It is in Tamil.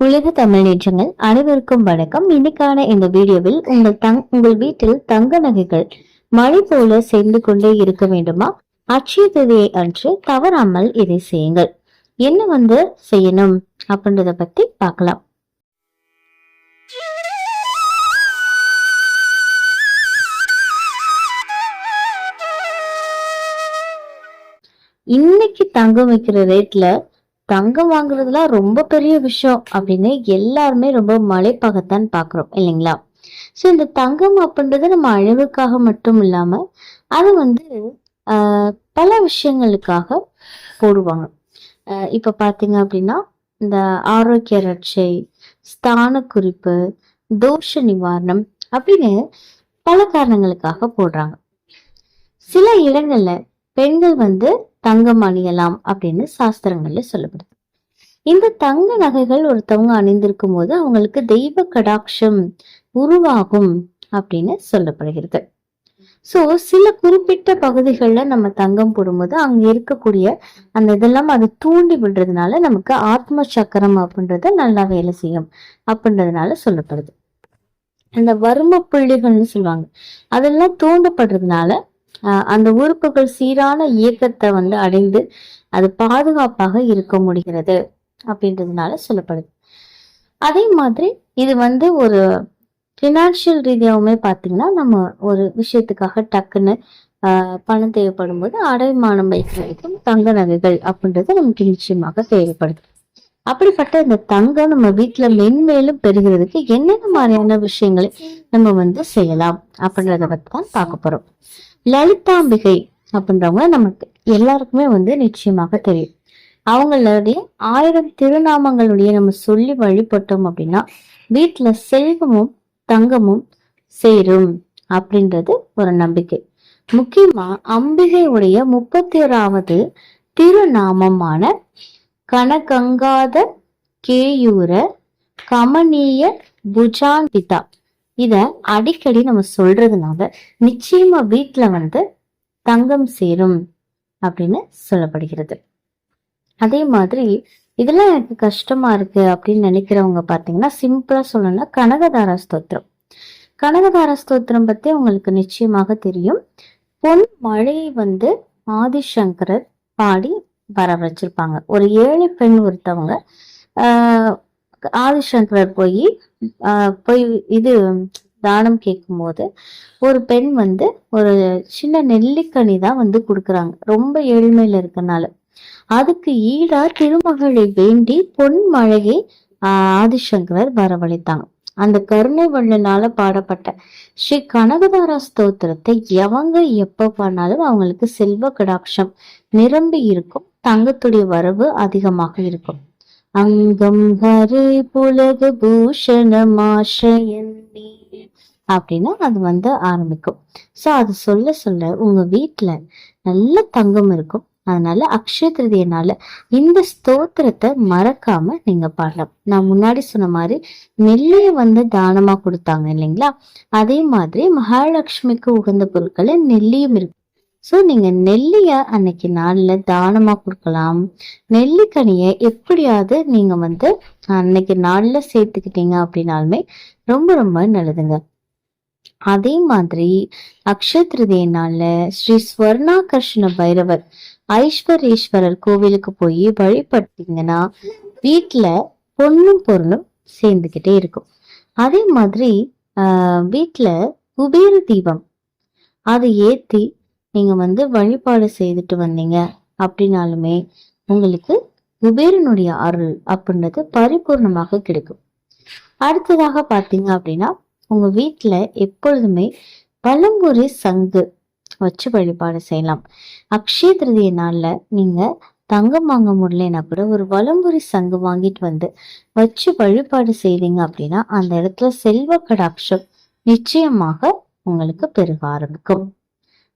உலக தமிழ் நேற்றங்கள் அனைவருக்கும் வணக்கம். இன்னைக்கான இந்த வீடியோவில் உங்கள் தங் உங்கள் வீட்டில் தங்க நகைகள் மழை போல சேர்ந்து கொண்டே இருக்க வேண்டுமா? அச்சய திதியை அன்று தவறாமல் இதை செய்யுங்கள். என்ன வந்து செய்யணும் அப்படின்றத பத்தி பார்க்கலாம். இன்னைக்கு தங்கம் வைக்கிற ரேட்ல தங்கம் வாங்குறதுலாம் ரொம்ப பெரிய விஷயம் அப்படின்னு எல்லாருமே ரொம்ப மலைப்பாகத்தான் பாக்குறோம் இல்லைங்களா? ஸோ இந்த தங்கம் அப்படின்றது நம்ம அழகுக்காக மட்டும் இல்லாம அது வந்து ஆஹ், பல விஷயங்களுக்காக போடுவாங்க. ஆஹ், இப்ப பாத்தீங்க அப்படின்னா இந்த ஆரோக்கிய ரட்சை ஸ்தான குறிப்பு தோஷ நிவாரணம் அப்படின்னு பல காரணங்களுக்காக போடுறாங்க. சில இடங்கள்ல பெண்கள் வந்து தங்கம் அணியலாம் அப்படின்னு சாஸ்திரங்கள்ல சொல்லப்படுது. இந்த தங்க நகைகள் ஒருத்தவங்க அணிந்திருக்கும் போது அவங்களுக்கு தெய்வ கடாட்சம் உருவாகும் அப்படின்னு சொல்லப்படுகிறது. சோ சில குறிப்பிட்ட பகுதிகளில் நம்ம தங்கம் போடும்போது அங்க இருக்கக்கூடிய அந்த இதெல்லாம் அது தூண்டி விடுறதுனால நமக்கு ஆத்ம சக்கரம் அப்படின்றது நல்லா வேலை செய்யும் அப்படின்றதுனால சொல்லப்படுது. அந்த வரும புள்ளிகள்னு சொல்லுவாங்க. அதெல்லாம் தூண்டப்படுறதுனால அந்த உறுப்புகள் சீரான இயக்கத்தை வந்து அடைந்து அது பாதுகாப்பாக இருக்க முடிகிறது அப்படின்றதுனால சொல்லப்படுது. அதே மாதிரி இது வந்து ஒரு ஃபினான்ஷியல் ரீதியாகவுமே பார்த்தீங்கன்னா நம்ம ஒரு விஷயத்துக்காக டக்குன்னு ஆஹ் பணம் தேவைப்படும் போது அடைமானம் வைக்கிறதுக்கும் தங்க நகைகள் அப்படின்றது நமக்கு நிச்சயமாக தேவைப்படுது. அப்படிப்பட்ட இந்த தங்கம் நம்ம வீட்டுல மென்மேலும் பெறுகிறதுக்கு என்னென்ன மாதிரியான விஷயங்களை நம்ம வந்து செய்யலாம் அப்படின்றத பத்தி தான் பார்க்க போறோம். லலிதாம்பிகை அப்படின்றவங்க நமக்கு எல்லாருக்குமே வந்து நிச்சயமாக தெரியும். அவங்களுடைய ஆயிரம் திருநாமங்களுடைய நம்ம சொல்லி வழிபட்டோம் அப்படின்னா வீட்டுல செல்வமும் தங்கமும் சேரும் அப்படின்றது ஒரு நம்பிக்கை. முக்கியமா அம்பிகையுடைய முப்பத்தி ஓராவது திருநாமமான கனகங்காத கேயூர கமனீய புஜாந்திதா. இத அடிக்கடி நம்ம சொல்றதுனால நிச்சயமா வீட்டில் வந்து தங்கம் சேரும் அப்படின்னு சொல்லப்படுகிறது. அதே மாதிரி இதெல்லாம் எனக்கு கஷ்டமா இருக்கு அப்படின்னு நினைக்கிறவங்க பாத்தீங்கன்னா சிம்பிளா சொல்லணும்னா கனகதாரா ஸ்தோத்திரம். கனகதாரா ஸ்தோத்திரம் பத்தி உங்களுக்கு நிச்சயமாக தெரியும். பொன் மழையை வந்து ஆதிசங்கரர் பாடி வர வச்சிருப்பாங்க ஒரு ஏழை பெண் ஒருத்தவங்க ஆஹ் ஆதிசங்கரர் போய் ஆஹ் போய் இது தானம் கேட்கும்போது ஒரு பெண் வந்து ஒரு சின்ன நெல்லிக்கனி தான் வந்து கொடுக்குறாங்க. ரொம்ப ஏழ்மையில இருக்கனால. அதுக்கு ஈடா திருமகளை வேண்டி பொன் மழையை ஆஹ் ஆதிசங்கரர் வரவழைத்தாங்க. அந்த கருணை வள்ளனால பாடப்பட்ட ஸ்ரீ கனகதாரா ஸ்தோத்திரத்தை எவங்க எப்ப பாடினாலும் அவங்களுக்கு செல்வ கடாட்சம் நிரம்பி இருக்கும். தங்கத்துடைய வரவு அதிகமாக இருக்கும். அங்கம் ஹரே புலக பூஷணமாஷயன்னி அப்படின்னா அது வந்து ஆரம்பிக்கும். ஸோ அது சொல்ல சொல்ல உங்க வீட்டில் நல்ல தங்கம் இருக்கும். அதனால அக்ஷய திருதியனால இந்த ஸ்தோத்திரத்தை மறக்காம நீங்க பாடலாம். நான் முன்னாடி சொன்ன மாதிரி நெல்லைய வந்து தானமா கொடுத்தாங்க இல்லைங்களா? அதே மாதிரி மகாலட்சுமிக்கு உகந்த பொருட்களை நெல்லியும் இருக்கு. ஸோ நீங்கள் நெல்லியை அன்னைக்கு நாளில் தானமாக கொடுக்கலாம். நெல்லிக்கனியை எப்படியாவது நீங்கள் வந்து அன்னைக்கு நாளில் சேர்த்துக்கிட்டீங்க அப்படின்னாலுமே ரொம்ப ரொம்ப நல்லதுங்க. அதே மாதிரி அக்ஷய நாளில் நாள்ல ஸ்ரீ கிருஷ்ண பைரவர் ஐஸ்வரேஸ்வரர் கோவிலுக்கு போய் வழிபட்டீங்கன்னா வீட்டில் பொண்ணும் பொருளும் சேர்ந்துக்கிட்டே இருக்கும். அதே மாதிரி வீட்டில் குபேர தீபம். அதை ஏற்றி நீங்க வந்து வழிபாடு செய்துட்டு வந்தீங்க அப்படின்னாலுமே உங்களுக்கு குபேரனுடைய அருள் அப்படின்றது பரிபூர்ணமாக கிடைக்கும். அடுத்ததாக பாத்தீங்க அப்படின்னா உங்க வீட்டுல எப்பொழுதுமே பழம்பொரி சங்கு வச்சு வழிபாடு செய்யலாம். அக்ஷய திருதிய நாளில் நீங்க தங்கம் வாங்க முடியலன்னா கூட ஒரு வலம்புரி சங்கு வாங்கிட்டு வந்து வச்சு வழிபாடு செய்தீங்க அப்படின்னா அந்த இடத்துல செல்வ கடாட்சம் நிச்சயமாக உங்களுக்கு பெருக ஆரம்பிக்கும்.